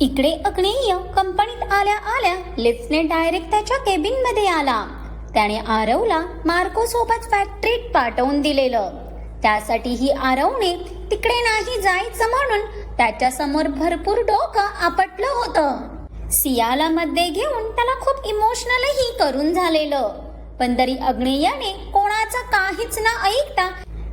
इकडे अग्नेय कंपनीत आल्या आल्या लिफ्टने डायरेक्ट त्याच्या केबिनमध्ये आला. त्याने आरवला मार्को सोबत फॅक्टरीत पाठवून दिलेलं. त्यासाठी ही आरवने तिकडे नाही जायचं म्हणून त्याच्यासमोर भरपूर डोकं आपटलं होतं. सियाला मध्ये घेऊन त्याला खूप इमोशनलही करून झालेलं. पण तरी अग्नेयाने कोणाचं काहीच न ऐकता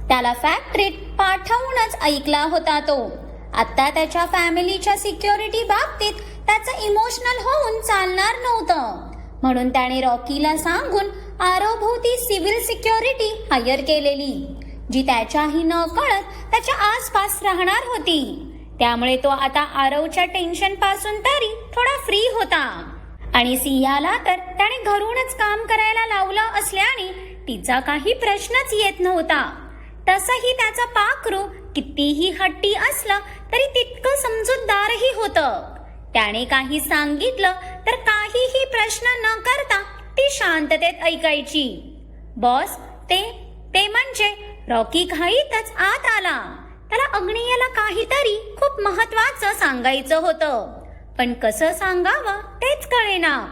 त्याला फॅक्टरीत पाठवूनच ऐकला होता तो. आता त्याच्या फॅमिलीच्या सिक्युरिटी बाबतीत त्याचं इमोशनल होऊन चालणार नव्हतं. म्हणून त्याने रॉकीला सांगून आरोभोवती सिव्हिल सिक्युरिटी हायर केलेली जी त्याच्याही न कळत त्याच्या आसपास राहणार होती. त्यामुळे तो आता आरवच्या टेन्शनपासून तरी थोडा फ्री होता. आणि सियाला तर त्याने घरूनच काम करायला लावलं असल्याने तिचा काही प्रश्नच येत नव्हता. तसही त्याचा पाखरू कितीही हट्टी असला तरी तितकं समजूतदारही होतं. त्याने काही सांगितलं तर काहीही प्रश्न न करता ती शांततेत ऐकायची. बॉस ते ते म्हणजे रॉकी घाईतच आत आला. त्याला अग्नियाला काहीतरी खूप महत्वाचं सांगायचं होतं. पण कसं सांगावं तेच कळेना.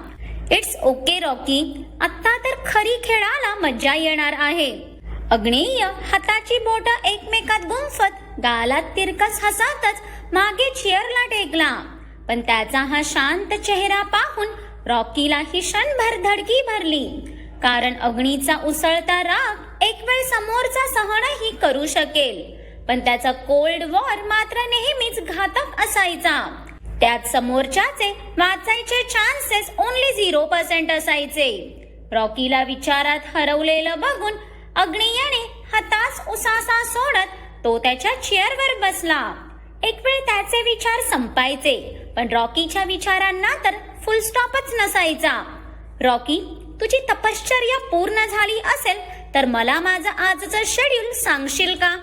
It's okay Rocky. आता तर खरी खेळाला मज्जा येणार आहे. अग्नेय हाताची बोट एकमेकात गुंफत गालात तिरकस हसातच मागे चेअरला टेकला. पण त्याचा हा शांत चेहरा पाहून रॉकीला ही क्षणभर धडकी भरली. कारण अग्नीचा उसळता राग एक वेळ समोरचा सहनही करू शकेल. पण त्याचा कोल्ड वॉर मात्र नेहमीच घातक असायचा. त्यात समोरच्याचे वाचायचे चान्सेस ओनली झिरो पर्सेंट असायचे. रॉकीला विचारात हरवलेलं बघून अग्नियाने हातास उसासा सोडत तो त्याच्या चेअरवर बसला. एक वेळ त्याचे विचार संपायचे पण रॉकीच्या विचारांना तर फुल स्टॉपच नसायचा. रॉकी तुझी तपश्चर्या पूर्ण झाली असेल तर मला माझं आजचं शेड्यूल सांगशील का?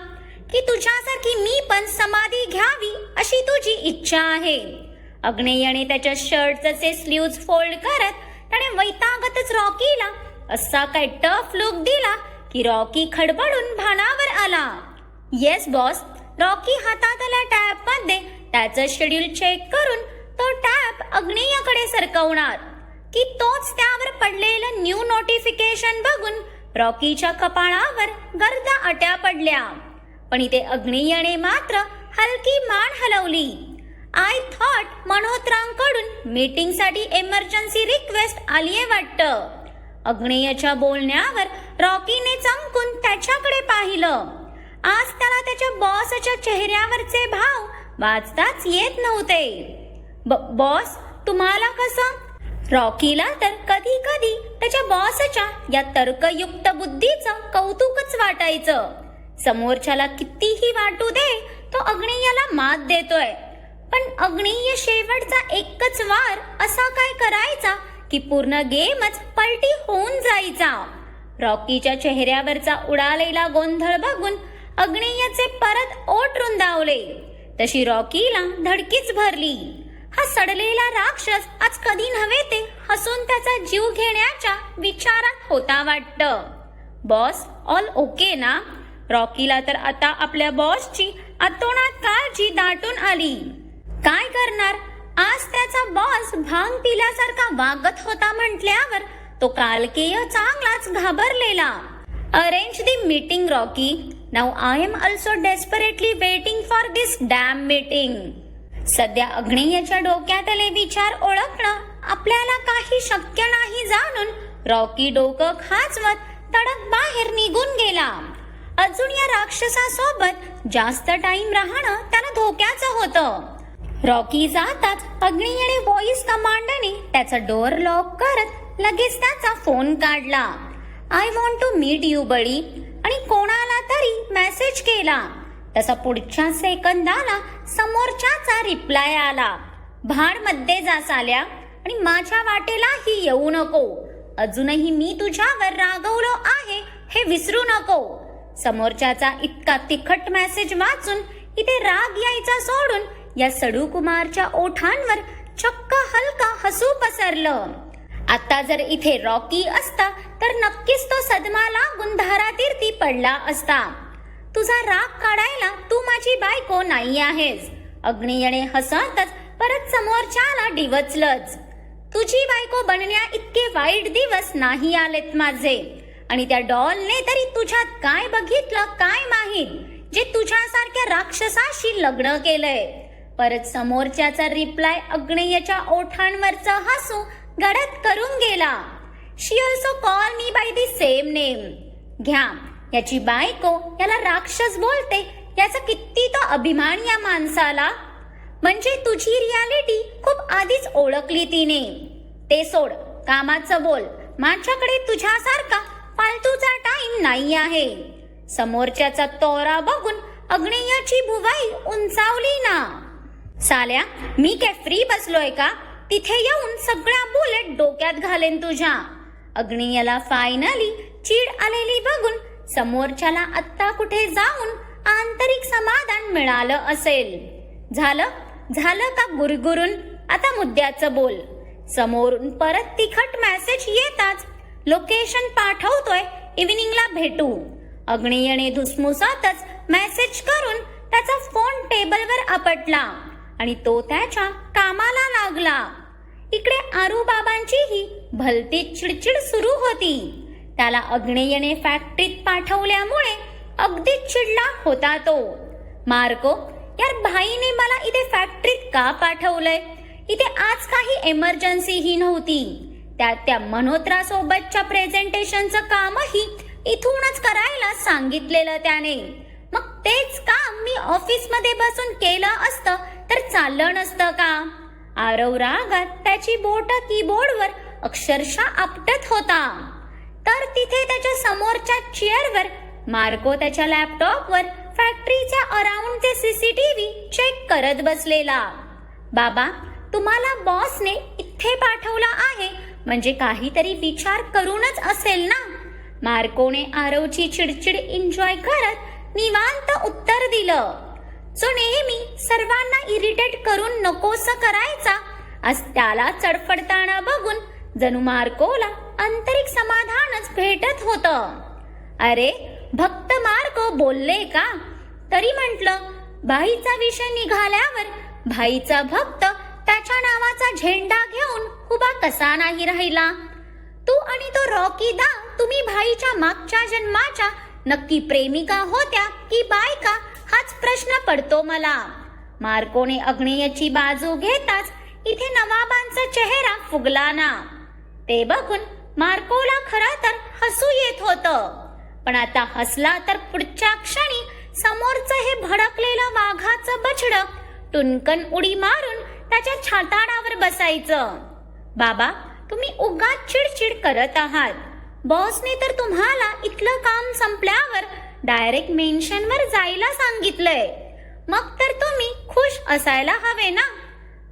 की तुझ्यासारखी मी पण समाधी घ्यावी अशी तुझी इच्छा आहे. अग्नेयने त्याच्या शर्टचे स्लीव्ज फोल्ड करत त्याने वैतागतच रॉकीला असा काय टफ लुक दिला की रॉकी खडबडून भानावर आला. येस बॉस रॉकी हातात आला टॅपमध्ये त्याचं शेड्यूल चेक करून तो टॅप अग्नियाकडे सरकवणार. की तोच त्यावर पडलेलं न्यू नोटिफिकेशन बघून रॉकीच्या कपाळावर गर्द अट्या पडल्या. पण इथे अग्नियाने मात्र हलकी मान हलवली. आय थॉट मनोत्रांकडून मीटिंगसाठी इमर्जन्सी रिक्वेस्ट आलीये वाटतं. अग्नेयच्या बोलण्यावर रॉकीने चमकून त्याच्याकडे पाहिलं. आज त्याला त्याच्या बॉसच्या चेहऱ्यावरचे भाव वाचताच येत नव्हते. ब- बॉस तुम्हाला कसं? रॉकीला तर कधी कधी त्याच्या बॉसच्या या तर्कयुक्त बुद्धीचं कौतुकच वाटायचं. समोरच्याला कितीही वाटू दे तो अग्नेयाला मात देतोय. पण अग्नेय शेवटचा एकच वार असा काय करायचा की पूर्ण गेमच पलटी होऊन जायचा. रॉकीच्या चेहऱ्यावरचा उडालेला गोंधळ बघून अग्नेयचे परत ओट रुंदावले. तशी रॉकीला धडकीच भरली. हा सडलेला राक्षस आज कधी नव्हे ते हसून त्याचा जीव घेण्याच्या विचारात होता वाटत. बॉस ऑल ओके ना? रॉकीला तर आता आपल्या बॉसची अतोनात काळजी दाटून आली. काय करणार? आज त्याचा बॉस भांग पिल्यासारखा वागत होता म्हटल्यावर तो कालकेय चांगलाच घाबरलेला. Arrange the meeting Rocky now I am also desperately waiting for this damn meeting सध्या अग्नेयाच्या डोक्यातले विचार ओळखणं आपल्याला काही शक्य नाही जाणून रॉकी डोकं खाचवत तडक बाहेर निघून गेला. अजून या राक्षसासोबत जास्त टाइम राहणं त्याला धोक्याचं होतं. रॉकी जाताच अग्नियाने व्हॉइस कमांडने त्याचा डोअर लॉक करत लगेच त्याचा फोन काढला. I want to meet you buddy आणि कोणाला तरी मेसेज केला. तसा पुढच्या सेकंदाला समोरच्याचा रिप्लाय आला. भाडमध्ये जा साल्या. आणि माझ्या वाटेलाही येऊ नको. अजूनही मी तुझ्यावर रागवलो आहे हे विसरू नको. समोरच्याचा इतका तिखट मेसेज वाचून इथे राग यायचा सोडून या सडू कुमारच्या ओठांवर चक्क हलका हसू पसरलं. आता जर इथे रॉकी असता तर नक्कीच तो सदमाला लागून धारातीर्थी पडला असता. तुझा राग काढायला तू माझी बायको नाही आहेस. अग्नियने हसतच परत समोरच्याला डिवचलंच. तुझी बायको बनण्या इतके वाईट दिवस नाही आलेत माझे. आणि त्या डॉलने तरी तुझ्यात काय बघितलं काय माहीत? जे तुझ्यासारख्या राक्षसाशी लग्न केलंय. परत समोरच्याचा रिप्लाय अग्नेयच्या ओठांवरचं हसू गडद करून गेला. She also call me by the same name घ्या. याची बायको याला राक्षस बोलते. याचा किती तो अभिमान या माणसाला. म्हणजे तुझी रियालिटी खूप आधीच ओळखली तिने. ते सोड. कामाचं बोल. माझ्याकडे तुझ्यासारखा फालतूचा टाइम नाही आहे. समोरच्याचा तोरा बघून अग्नेयाची भुवाई उंचावली ना. साल्या मी काय फ्री बसलोय का? तिथे येऊन सगळ्या बुलेट डोक्यात घालेन तुझ्या. अग्नियाला फायनली चीड आलेली बघून समोरच्याला आत्ता कुठे जाऊन आंतरिक समाधान मिळालं असेल. झालं? झालं का गुरगुरून? आता मुद्द्याचं बोल. समोरून परत तिखट मेसेज येताच लोकेशन पाठवतोय इव्हिनिंगला भेटू. अग्नियने धुसमुसातच मेसेज करून त्याचा फोन टेबलवर आपटला आणि तो त्याच्या कामाला लागला. इकडे आरूबाबांचीही भलती चिडचिड सुरू होती. त्याला अग्नेयने फॅक्टरीत पाठवल्यामुळे अगदी चिडला होता तो. मार्को यार भाईने मला इथे फॅक्टरीत का पाठवलंय? इथे आज काही एमर्जन्सी ही नव्हती. त्यात त्या मनोत्रा सोबतच्या प्रेझेंटेशनचं कामही इथूनच करायला सांगितलेलं त्याने. मग तेच काम मी ऑफिसमध्ये बसून केलं असतं तर चाललं नसतं का? आरव रागात त्याची बोट कीबोर्डवर अक्षरशः आपटत होता. तर तिथे त्याच्या समोरच्या चेअरवर मार्को त्याच्या लॅपटॉपवर फॅक्टरीच्या अराउंडचे सीसीटीव्ही चेक करत बसलेला. बाबा तुम्हाला बॉसने इथे पाठवला आहे म्हणजे काहीतरी विचार करूनच असेल ना? मार्कोने आरवची चिडचिड एन्जॉय करत निवांत उत्तर दिलं. जो नेहमी सर्वांना इरिटेट करून नकोस करायला आज त्याला चडफडताना बघून जणू मार्कोला आंतरिक समाधानच भेटत होत. अरे भक्त मार्को बोलले का? तरी म्हंटल भाईचा विषय निघाल्यावर भाईचा भक्त त्याच्या नावाचा झेंडा घेऊन उभा कसा नाही राहिला? तू आणि तो रॉकी दा तुम्ही भाईच्या मागच्या जन्माच्या नक्की प्रेमिका होत्या की बायका? हाच प्रश्न पडतो मला. मार्कोने अग्नेयची बाजू घेताच इथे नवाबांचा चेहरा फुगला ना. ते बघून मार्कोला खरा तर हसू येत होत. पण आता हसला तर पुढच्या क्षणी समोरचं हे भडकलेलं वाघाचं बछड टुनकन उडी मारून त्याच्या छाताडावर बसायचं. बाबा तुम्ही उगाच चिडचिड करत आहात. बॉसने तर तुम्हाला इथलं काम संपल्यावर डायरेक्ट मेन्शनवर जायला सांगितलंय. मग तर तुम्ही खुश असायला हवे ना.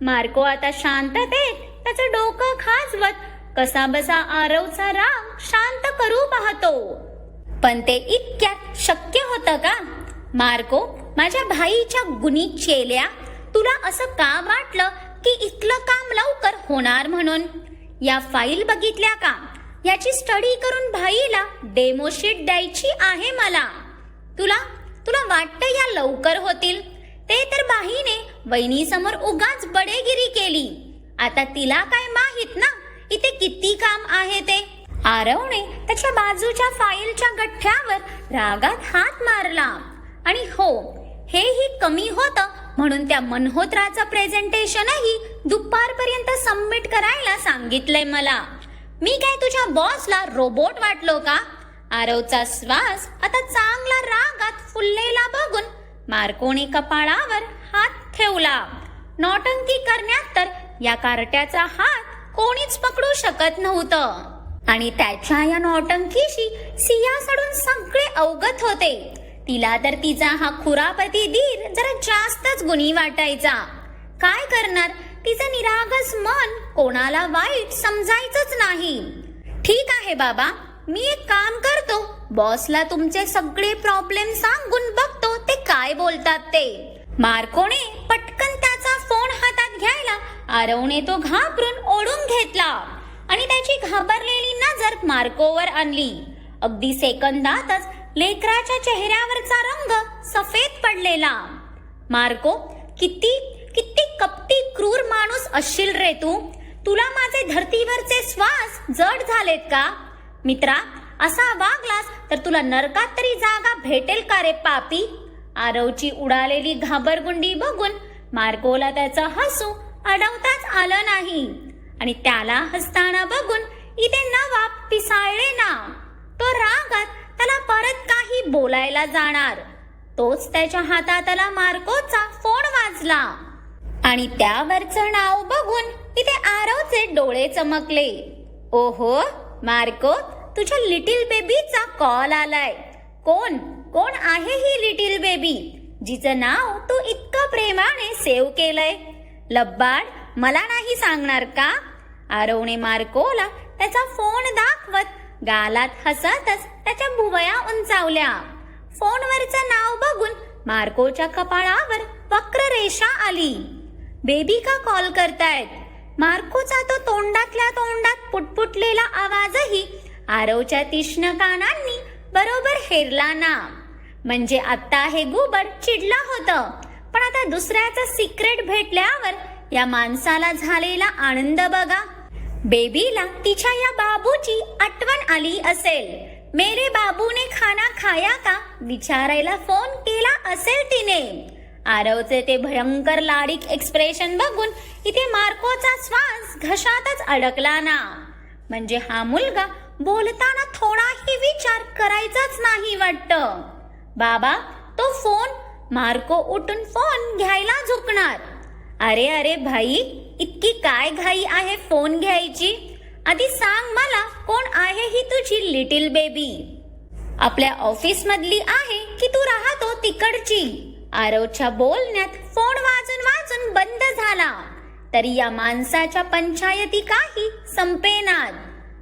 मार्को आता शांततेत त्याचं डोकं खाजवत कसा बसा आरवचा राग शांत करू पाहतो. पण ते इतक्यात शक्य होतं का? मार्को माझ्या भाईच्या गुणी चेल्या तुला असं का वाटलं की इथलं काम लवकर होणार म्हणून? या फाईल बघितल्या का? याची स्टडी करून भाईला डेमो शीट द्यायची आहे मला. तुला तुला वाटतं या लवकर होतील? ते तर बाईने वहिनीसमोर उगाच बडेगिरी केली. आता तिला काय माहीत ना? इथे किती काम आहे ते? आरवने त्याच्या बाजूच्या फाईलच्या गठ्ठ्यावर रागात हात मारला. आणि हो हेही कमी होतं म्हणून त्या मनहोत्राचं प्रेझेंटेशनही दुपारपर्यंत सबमिट करायला सांगितलंय मला. मी काय तुझ्या बॉसला रोबोट वाटलो का? आरवचा श्वास आता चांगला रागात फुललेला बघून मार्कोने कपाळावर हात ठेवला. नौटंकी करण्यात तर या कारट्याचा हात कोणीच पकडू शकत नव्हतं. आणि त्याच्या या नौटंकीशी सिया सडून सगळे अवगत होते. तिला तर तिचा हा खुरापती दीर जरा जास्तच गुणी वाटायचा. काय करणार? तिचं निरागस मन कोणाला वाईट समजायचंच नाही. ठीक आहे बाबा मी एक काम करतो. बॉसला तुमचे सगळे प्रॉब्लेम सांगून बघतो. ते काय बोलतात ते? मार्कोने पटकन त्याचा फोन हातात घ्यायला आरवने तो घाबरून ओढून घेतला. आणि त्याची घाबरलेली नजर मार्कोवर आणली. अगदी सेकंदातच लेकराच्या चेहऱ्यावरचा रंग सफेद पडलेला. मार्को किती किती कपटी क्रूर माणूस असशील रे तू? तुला माझे धरतीवरचे श्वास जड झालेत का? मित्रा असा वागलास तर तुला नरकात तरी जागा भेटेल का रे पापी? आरवची उडालेली घाबरगुंडी बघून मार्कोला त्याचं हसू अडवताच आलं नाही. आणि त्याला हसताना बघून इथे नवाब पिसाळले ना तो रागात त्याला परत काही बोलायला जाणार. तोच त्याच्या हातातला मार्कोचा फोन वाजला. आणि त्यावरचं नाव बघून तिथे आरवचे डोळे चमकले. ओहो मार्को तुझ्या लिटिल बेबीचा कॉल आलाय. कोण? कोण आहे ही लिटिल बेबी जिचं नाव तू इतकं प्रेमाने सेव्ह केलंय. लब्बाड मला नाही सांगणार का? आरवणे मार्कोला त्याचा फोन दाखवत गालात हसतच त्याच्या भुवया उंचावल्या. फोनवरचं नाव बघून मार्कोच्या कपाळावर वक्र रेषा आली. बेबी का कॉल करतायत? मार्कोचा तो तोंडातल्या तोंडात पुटपुटलेला आवाजही आरवच्या तीक्ष्ण कानांनी बरोबर हेरला ना म्हणजे आता हे गुबड चिडला होतं. पण आता दुसऱ्याचं सिक्रेट भेटल्यावर या माणसाला झालेला आनंद बघा. बेबीला तिच्या या बाबूची आठवण आली असेल. मेरे बाबूने खाना खाया का? विचारायला फोन केला असेल तिने. आरवचे ते भयंकर लाडीक एक्सप्रेशन बघून इथे मार्कोचा श्वास घशातच अडकला ना. म्हणजे हा मुलगा बोलताना थोडाही विचार करायचाच नाही वाटतं. बाबा तो फोन मार्को उठून फोन घ्यायला झुकणार. अरे अरे भाई इतकी काय घाई आहे फोन घ्यायची? आधी सांग मला कोण आहे ही तुझी लिटिल बेबी आपल्या ऑफिस मधली आहे की तू राहतो तिकडची? आरवच्या बोलण्यात फोन वाजून वाजून बंद झाला. तरी या माणसाच्या पंचायती काही संपेनात.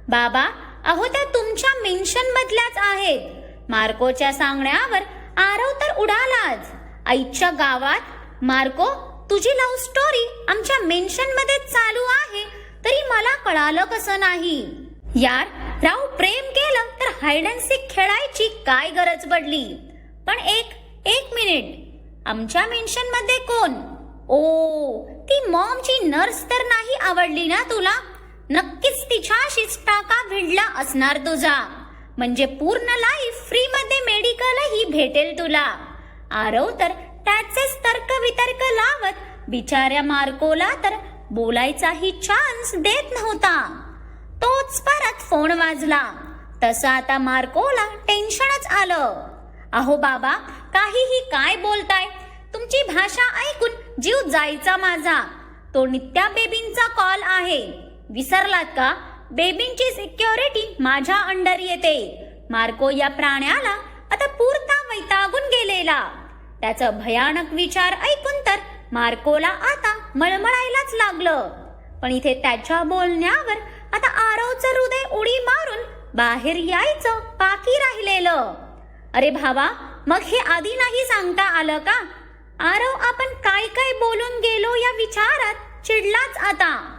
बाबा अहो त्या तुमच्या मेन्शन मधल्याच आहेत. मार्कोच्या सांगण्यावर आरव तर उडालाच. आईच्या गावात मार्को तुझी लव्ह स्टोरी आमच्या मेन्शनमध्ये चालू आहे तरी मला कळालं कसं नाही. यार राव प्रेम केलं तर हायड अँड सीक खेळायची काय गरज पडली? पण एक एक मिनिट आमच्या मेन्शनमध्ये कोण? ओ ती मॉमची नर्स तर नाही आवडली ना तुला? नक्कीच तिच्या टाका भिडला असणार तुझा. म्हणजे पूर्ण लाईफ फ्री मध्ये मेडिकलही भेटेल तुला. आरव तर त्याचेच तर्क वितर्क लावत बिचाऱ्या मार्कोला तर बोलायचाही चान्स देत नव्हता. तोच परत फोन वाजला. तसं आता मार्कोला टेन्शनच आलं. अहो बाबा काहीही काय बोलताय? तुमची भाषा ऐकून जीव जायचा माझा. तो नित्या बेबींचा कॉल आहे. विसरलात का? बेबींची सिक्युरिटी माझ्या अंडर येते. मार्को या प्राण्याला आता पूर्ता वैतागून गेलेला. त्याचं भयानक विचार ऐकून तर मार्कोला आता मळमळायलाच लागलं. पण इथे त्याच्या बोलण्यावर आता आरवचं हृदय उडी मारून बाहेर यायचं बाकी राहिलेलं. अरे भावा मग हे आधी नाही सांगता आलं का? आरव आपण काय काय बोलून गेलो या विचारात चिडलाच आता.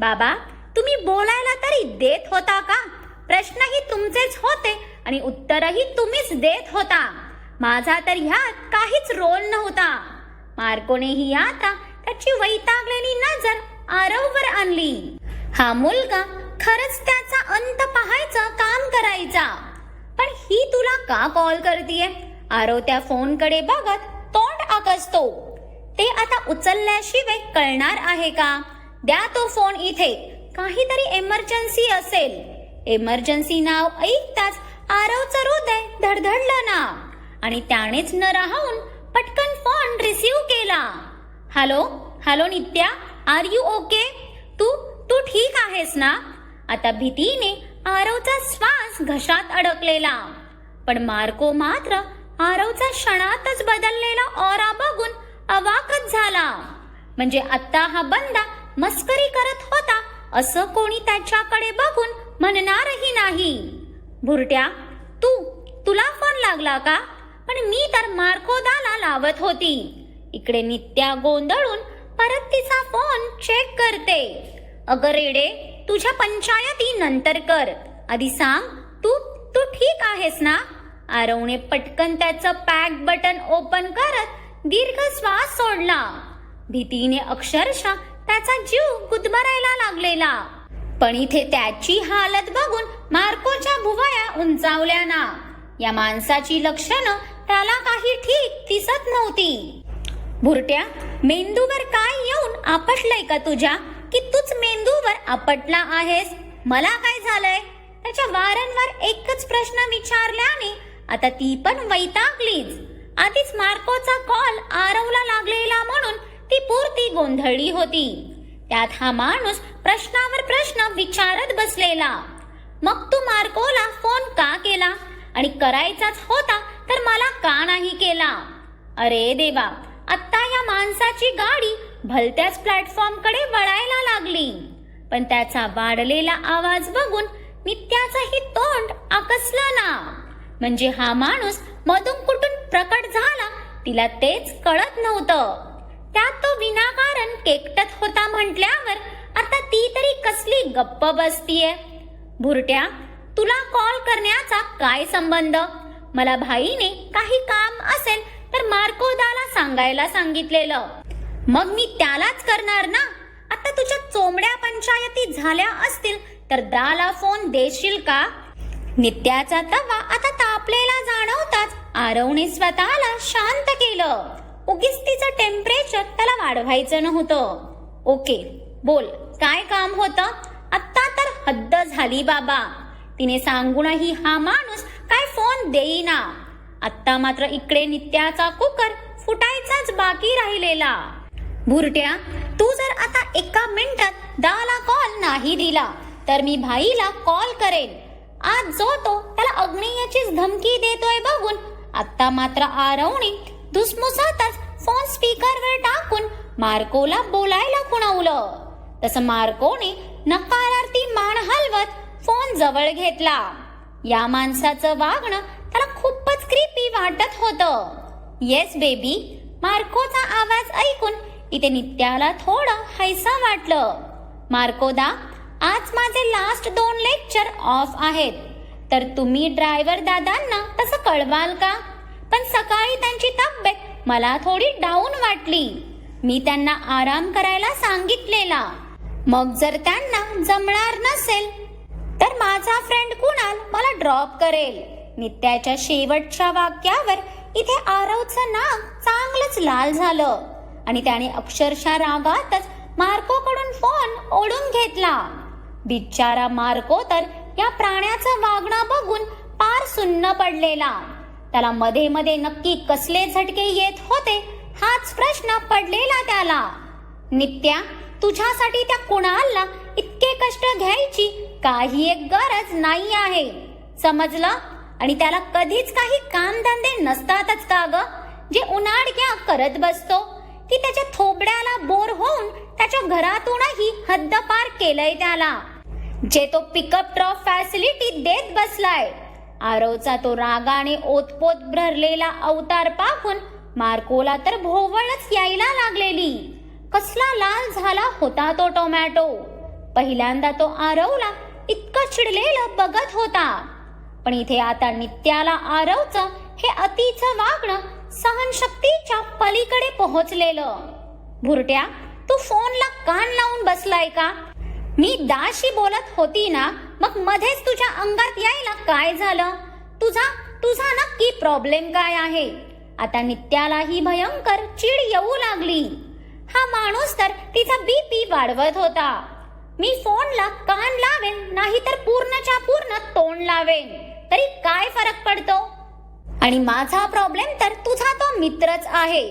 बाबा तुम्ही बोलायला तरी देत होता का? प्रश्नही तुमचेच होते आणि उत्तरही तुम्हीच देत होता. माझा तर ह्यात काहीच रोल नव्हता. मार्कोनेही आता त्याची वैतागलेली नजर आरववर आणली. हा मुलगा खरंच त्याचा अंत पाहायचं काम करायचा. पण ही तुला का कॉल करतीये? आरव त्या फोनकडे बघत तोंड आकसतो. ते आता उचलल्याशिवाय कळणार आहे का? द्या तो फोन इथे. काहीतरी एमर्जन्सी असेल. एमर्जन्सी नाव ऐकताच आरवचं हृदय धडधडलं ना. आणि त्यानेच न राहून पटकन फोन रिसीव केला. Hello hello Nitya? Are you okay तू तू ठीक आहेस ना? आता भीतीने आरवचा श्वास घशात अडकलेला. पण मार्को मात्र आरवचा क्षणातच बदललेला ऑरा बघून अवाकच झाला. म्हणजे आत्ता हा बंदा मस्करी करत होता. असं कोणी त्याच्याकडे बघून म्हणणारही नाही. भुरट्या तू तुला फोन लागला का? पण मी तर मार्कोदाला लावत होती. इकडे नित्या गोंधळून परत तिचा फोन चेक करते. अगं रेडे तुझ्या पंचायती नंतर कर. आधी सांग तू तू ठीक आहेस ना? आरवणे पटकन त्याचं पॅक बटन ओपन करत दीर्घ श्वास सोडला. भीतीने अक्षरशः त्याचा जीव गुदमरायला लागलेला. पण इथे त्याची हालत बघून मार्कोच्या भुवया उंचावल्या ना या माणसाची लक्षणं त्याला काही ठीक दिसत नव्हती. भुरट्या मेंदूवर काय येऊन आपटलंय का तुझ्या? की तूच मेंदूवर आपटला आहेस? मला काय झालंय? त्याच्या वारंवार एकच प्रश्न विचारल्याने आता ती पण वैतागलीच. आधीच मार्कोचा कॉल आरवला लागलेला म्हणून ती पूर्ती गोंधळली होती. त्यात हा माणूस प्रश्नावर प्रश्न विचारत बसलेला. मग तू मार्कोला फोन का केला? आणि करायचाच होता तर मला का नाही केला? अरे देवा आत्ता या माणसाची गाडी भलत्याच प्लॅटफॉर्मकडे वळायला लागली. पण त्याचा वाढलेला आवाज बघून नित्याचंही तोंड आकसलं ना. म्हणजे हा माणूस मधून कुठून प्रकट झाला तिला तेच कळत नव्हतं. त्यात तो विनाकारण केकटत होता म्हटल्यावर आता ती तरी कसली गप्प बसतीये? भुरट्या तुला कॉल करण्याचा काय संबंध? मला भाईने काही काम असेल तर मार्कोदाला सांगायला सांगितलेलं. मग मी त्यालाच करणार ना? आता तुझ्या चोमड्या पंचायती झाल्या असतील तर दाला फोन देशील का? नित्याचा तवा आता तापलेला जाणवताच आरवणे स्वतःला शांत केलं. उगीच तिचं टेम्परेचर त्याला वाढवायचं नव्हतं. ओके बोल काय काम होतं? आत्ता तर हद्द झाली बाबा. तिने सांगूनही हा माणूस काय फोन देईना. आत्ता मात्र इकडे नित्याचा कुकर फुटायचाच बाकी राहिलेला. भुरट्या तू जर आता एका मिनिटात दाला कॉल नाही दिला तर मी भाईला कॉल करेन. आज जो तो त्याला अग्नियाचीच धमकी देतोय बघून आत्ता मात्र आरवणी धुसमुसातच फोन स्पीकरवर टाकून मार्कोला बोलायला खुणावलं. तसं मार्कोने नकारार्थी मान हलवत फोन जवळ घेतला. या माणसाचं वागणं त्याला खूपच क्रिपी वाटत होतं. येस बेबी मार्कोचा आवाज ऐकून इथे नित्याला थोडं हैसा वाटलं. मार्कोदा आज माझे लास्ट दोन लेक्चर ऑफ आहेत. तर तुम्ही ड्रायव्हर दादांना तसं कळवाल का? पण सकाळी त्यांची तब्येत मला थोडी डाऊन वाटली. मी त्यांना आराम करायला सांगितलेला. मग जर त्यांना जमणार नसेल तर माझा फ्रेंड कुणाल मला ड्रॉप करेल. नित्याच्या शेवटच्या वाक्यावर इथे आरवचं नाक चांगलंच लाल झालं. आणि त्याने अक्षरशः रागातच मार्कोकडून फोन ओढून घेतला. बिचारा मार्को तर या प्राण्याचं वागणं बघून पार सुन्न पडलेला. त्याला मध्ये मध्ये नक्की कसले झटके येत होते हाच प्रश्न पडलेला त्याला. नित्या तुझ्यासाठी त्या कुणालला इतके कष्ट घ्यायची काही एक गरज नाही आहे. समजलं? आणि त्याला कधीच काही कामधंदे नसतातच का ग? जे उन्हाळक्या करत बसतो की त्याच्या थोबड्याला बोर होऊन त्याच्या घरातूनही हद्दपार केलंय त्याला. जे तो पिकअप ड्रॉप फॅसिलिटी देत बसलाय. आरवचा तो रागाने ओतपोत भरलेला अवतार पाहून मार्कोला तर भोवळच यायला लागलेली. कसला लाल झाला होता तो टोमॅटो. पहिल्यांदा तो आरवला इतकं चिडलेलं बघत होता. पण इथे आता नित्याला आरवचं हे अतीचं वागणं सहनशक्तीच्या पलीकडे पोहोचलेलं. भुरट्या तू फोनला कान लावून बसलाय का? मी दाशी बोलत होती ना मग मध्येच तुझ्या अंगात यायला काय झालं? तुझा तुझा नक्की प्रॉब्लेम काय आहे? आता नित्यालाही भयंकर चीड येऊ लागली. हा माणूस तर तिचा बीपी वाढवत होता. मी फोनला कान लावेन नाहीतर पूर्णच्या पूर्ण तोंड लावेन. तरी काय फरक पडतो? आणि माझा प्रॉब्लेम तर तुझा तो मित्रच आहे.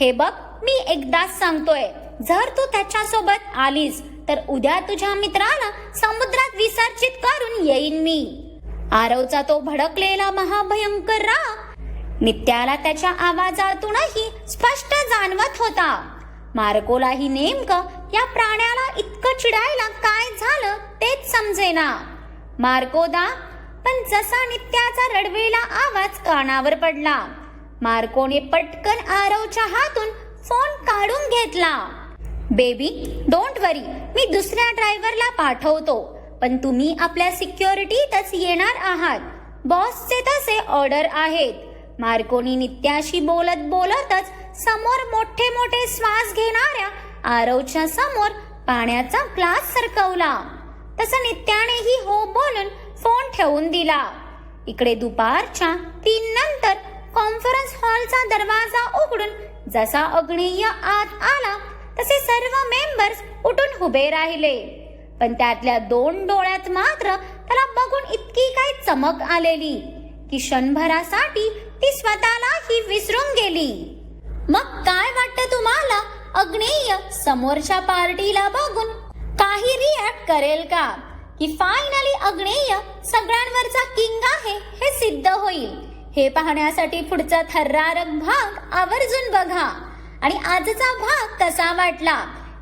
हे बघ मी एकदाच सांगतोय. जर तू त्याच्यासोबत आलीस तर उद्या तुझ्या मित्राला समुद्रात विसर्जित करून येईन मी. आरवचा तो भडकलेला महाभयंकर राग नित्याला त्याच्या आवाजातूनही स्पष्ट जाणवत होता. मार्कोलाही नेमकं या प्राण्याला इतकं चिडायला काय झालं तेच समजेना. मार्कोदा पण जसा नित्याचा रडवेला आवाज कानावर पडला मार्कोने पटकन आरवच्या हातून फोन काढून घेतला. बेबी डोंट वरी मी दुसऱ्या ड्रायव्हरला पाठवतो. पण तुम्ही आपल्या सिक्युरिटीतच येणार आहात. बॉसचे तसे ऑर्डर आहेत. मार्कोनी नित्याशी बोलत बोलतच समोर मोठे मोठे श्वास घेणाऱ्या आरवच्या समोर पाण्याचा ग्लास सरकवला. तसं नित्यानेही हो बोलून फोन ठेवून दिला. इकडे दुपारच्या तीन नंतर कॉन्फरन्स हॉलचा दरवाजा उघडून जसा अग्नेय आत आला तसे सर्व मेंबर्स उठून उभे राहिले. पण त्यातल्या दोन डोळ्यात मात्र त्याला बघून इतकी काय चमक आलेली की क्षणभरासाठी ती स्वतःलाही विसरून गेली. मग काय वाटतं तुम्हाला? अग्नेय समोरच्या पार्टीला बघून काही रिॲक्ट करेल का? की फायनली अग्नेय सगळ्यांवरचा किंग आहे हे सिद्ध होईल. हे पाहण्यासाठी पुढचा थर्रारक भाग आवर्जून बघा. आणि आजचा भाग कसा वाटला?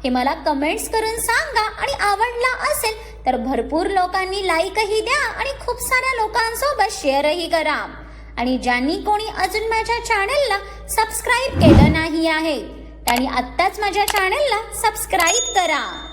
हे मला कमेंट्स करून सांगा आणि आवडला असेल तर भरपूर लोकांनी लाईकही द्या आणि खूप साऱ्या लोकांसोबत शेअरही करा. आणि ज्यांनी कोणी अजून माझ्या चॅनेलला सबस्क्राईब केलं नाही आहे त्यांनी आत्ताच माझ्या चॅनेलला सबस्क्राईब करा.